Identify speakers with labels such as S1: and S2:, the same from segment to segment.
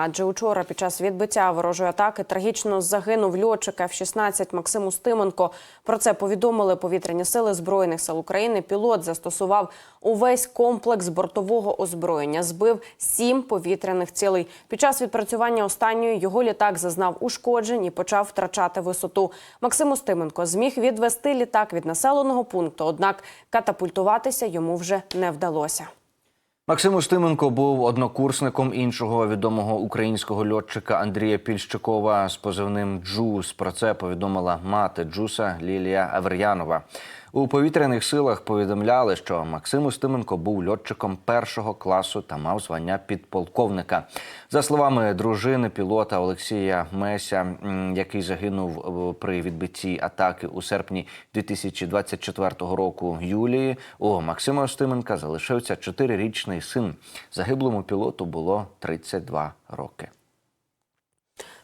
S1: Адже учора під час відбиття ворожої атаки трагічно загинув льотчик F-16 Максим Устименко. Про це повідомили повітряні сили збройних сил України. Пілот застосував увесь комплекс бортового озброєння, збив сім повітряних цілей. Під час відпрацювання останньої його літак зазнав ушкоджень і почав втрачати висоту. Максим Устименко зміг відвести літак від населеного пункту, однак катапультуватися йому вже не вдалося.
S2: Максим Устименко був однокурсником іншого відомого українського льотчика Андрія Пільщикова з позивним Джус. Про це повідомила мати Джуса Лілія Авер'янова. У повітряних силах повідомляли, що Максим Устименко був льотчиком першого класу та мав звання підполковника. За словами дружини пілота Олексія Меся, який загинув е, при відбитті атаки у серпні 2024 року Юлії, у Максима Устименка залишився чотирирічний син. Загиблому пілоту було 32 роки.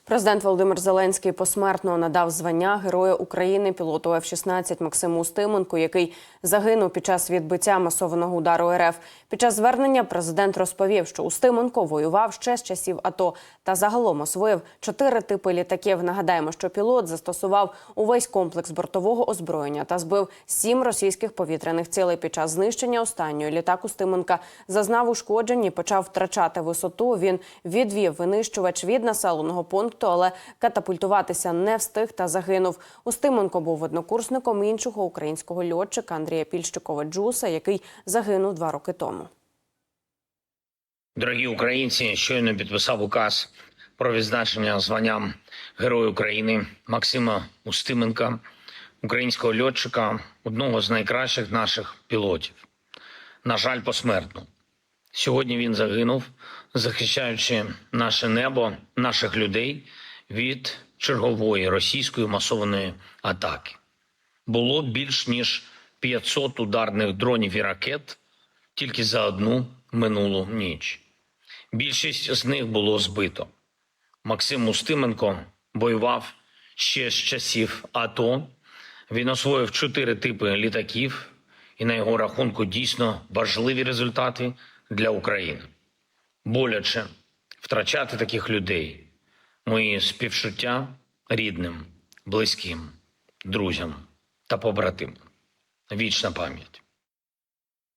S1: Президент Володимир Зеленський посмертно надав звання Героя України пілоту F-16 Максиму Устименку, який загинув під час відбиття масованого удару РФ. Під час звернення президент розповів, що Устименко воював ще з часів АТО та загалом освоїв чотири типи літаків. Нагадаємо, що пілот застосував увесь комплекс бортового озброєння та збив сім російських повітряних цілей. Під час знищення останньої літак Устименка зазнав ушкоджень і почав втрачати висоту. Він відвів винищувач від населеного пункту, але катапультуватися не встиг та загинув. Устименко був однокурсником іншого українського льотчика Андрія Пільщикова Джуса, який загинув два роки тому.
S3: Дорогі українці, щойно підписав указ про відзначення званням Герою України Максима Устименка, українського льотчика, одного з найкращих наших пілотів. На жаль, посмертно. Сьогодні він загинув, захищаючи наше небо, наших людей від чергової російської масованої атаки. Було більш ніж 500 ударних дронів і ракет тільки за одну минулу ніч. Більшість з них було збито. Максим Устименко воював ще з часів АТО. Він освоїв чотири типи літаків, і на його рахунку дійсно важливі результати для України. Боляче втрачати таких людей. Мої співчуття рідним, близьким, друзям та побратимам. Вічна пам'ять.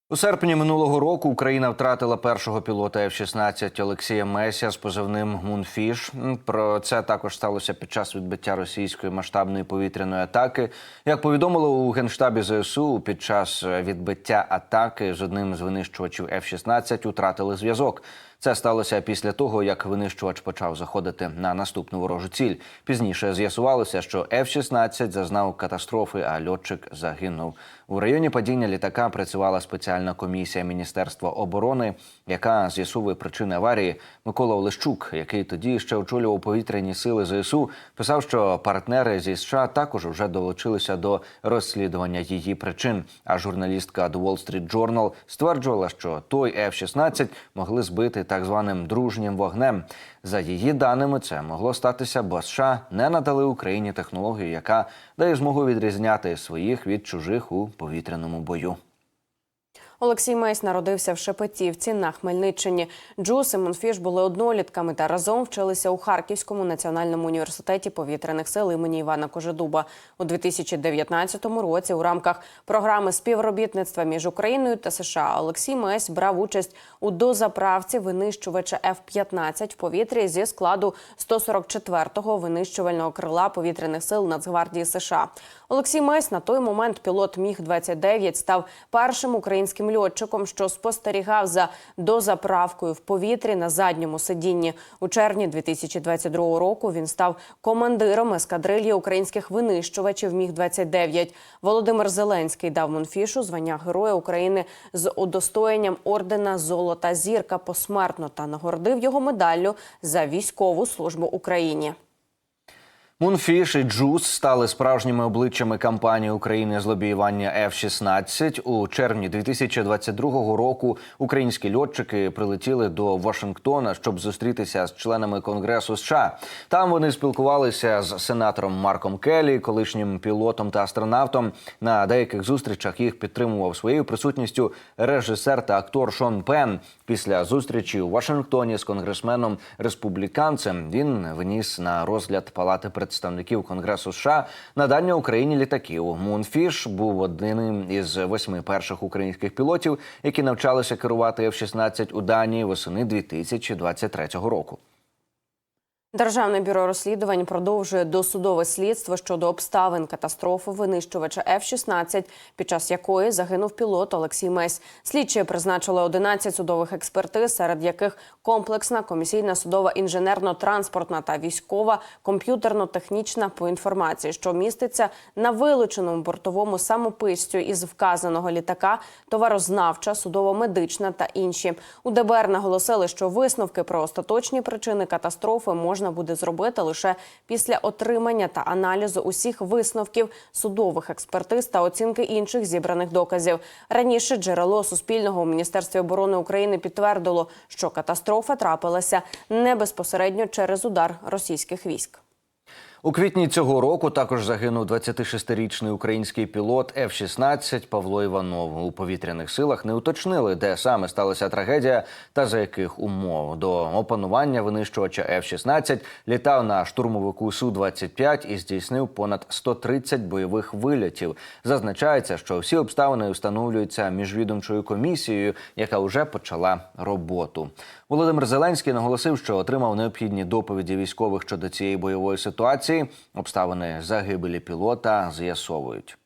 S2: У серпні минулого року Україна втратила першого пілота F-16 Олексія Меся з позивним Мунфіш. Про це також сталося під час відбиття російської масштабної повітряної атаки. Як повідомили у генштабі ЗСУ, під час відбиття атаки з одним з винищувачів F-16 утратили зв'язок. Це сталося після того, як винищувач почав заходити на наступну ворожу ціль. Пізніше з'ясувалося, що F-16 зазнав катастрофи, а льотчик загинув. У районі падіння літака працювала спеціальна комісія Міністерства оборони, яка з'ясовує причини аварії. Микола Олещук, який тоді ще очолював повітряні сили ЗСУ, писав, що партнери зі США також вже долучилися до розслідування її причин. А журналістка The Wall Street Journal стверджувала, що той F-16 могли збити так званим дружнім вогнем. За її даними, це могло статися, бо США не надали Україні технологію, яка дає змогу відрізняти своїх від чужих у повітряному бою.
S1: Олексій Мейс народився в Шепетівці на Хмельниччині. Джус і Монфіш були однолітками та разом вчилися у Харківському національному університеті повітряних сил імені Івана Кожедуба. У 2019 році у рамках програми співробітництва між Україною та США Олексій Мейс брав участь у дозаправці винищувача F-15 в повітрі зі складу 144-го винищувального крила повітряних сил Нацгвардії США. Олексій Мейс на той момент пілот Міг 29 став першим українським льотчиком, що спостерігав за дозаправкою в повітрі на задньому сидінні. У червні 2022 року він став командиром ескадрильї українських винищувачів Міг 29 Володимир Зеленський дав Монфішу звання Героя України з удостоєнням ордена Золота зірка посмертно та нагородив його медаллю за військову службу Україні.
S2: Мунфіш і Джус стали справжніми обличчями кампанії України з лобіювання F-16. У червні 2022 року українські льотчики прилетіли до Вашингтона, щоб зустрітися з членами Конгресу США. Там вони спілкувалися з сенатором Марком Келлі, колишнім пілотом та астронавтом. На деяких зустрічах їх підтримував своєю присутністю режисер та актор Шон Пен. Після зустрічі у Вашингтоні з конгресменом республіканцем він вніс на розгляд Палати представників Конгресу США надання Україні літаків. Мунфіш був одним із восьми перших українських пілотів, які навчалися керувати F-16 у Данії восени 2023 року.
S1: Державне бюро розслідувань продовжує досудове слідство щодо обставин катастрофи винищувача F-16, під час якої загинув пілот Олексій Месь. Слідчі призначили 11 судових експертиз, серед яких комплексна комісійна судова інженерно-транспортна та військова комп'ютерно-технічна по інформації, що міститься на вилученому бортовому самописцю із вказаного літака, товарознавча, судово-медична та інші. У ДБР наголосили, що висновки про остаточні причини катастрофи можна буде зробити лише після отримання та аналізу усіх висновків судових експертиз та оцінки інших зібраних доказів. Раніше джерело Суспільного у міністерстві оборони України підтвердило, що катастрофа трапилася не безпосередньо через удар російських військ.
S2: У квітні цього року також загинув 26-річний український пілот F-16 Павло Іванов. У повітряних силах не уточнили, де саме сталася трагедія та за яких умов. До опанування винищувача F-16 літав на штурмовику Су-25 і здійснив понад 130 бойових вильотів. Зазначається, що всі обставини встановлюються міжвідомчою комісією, яка вже почала роботу. Володимир Зеленський наголосив, що отримав необхідні доповіді військових щодо цієї бойової ситуації. Обставини загибелі пілота з'ясовують.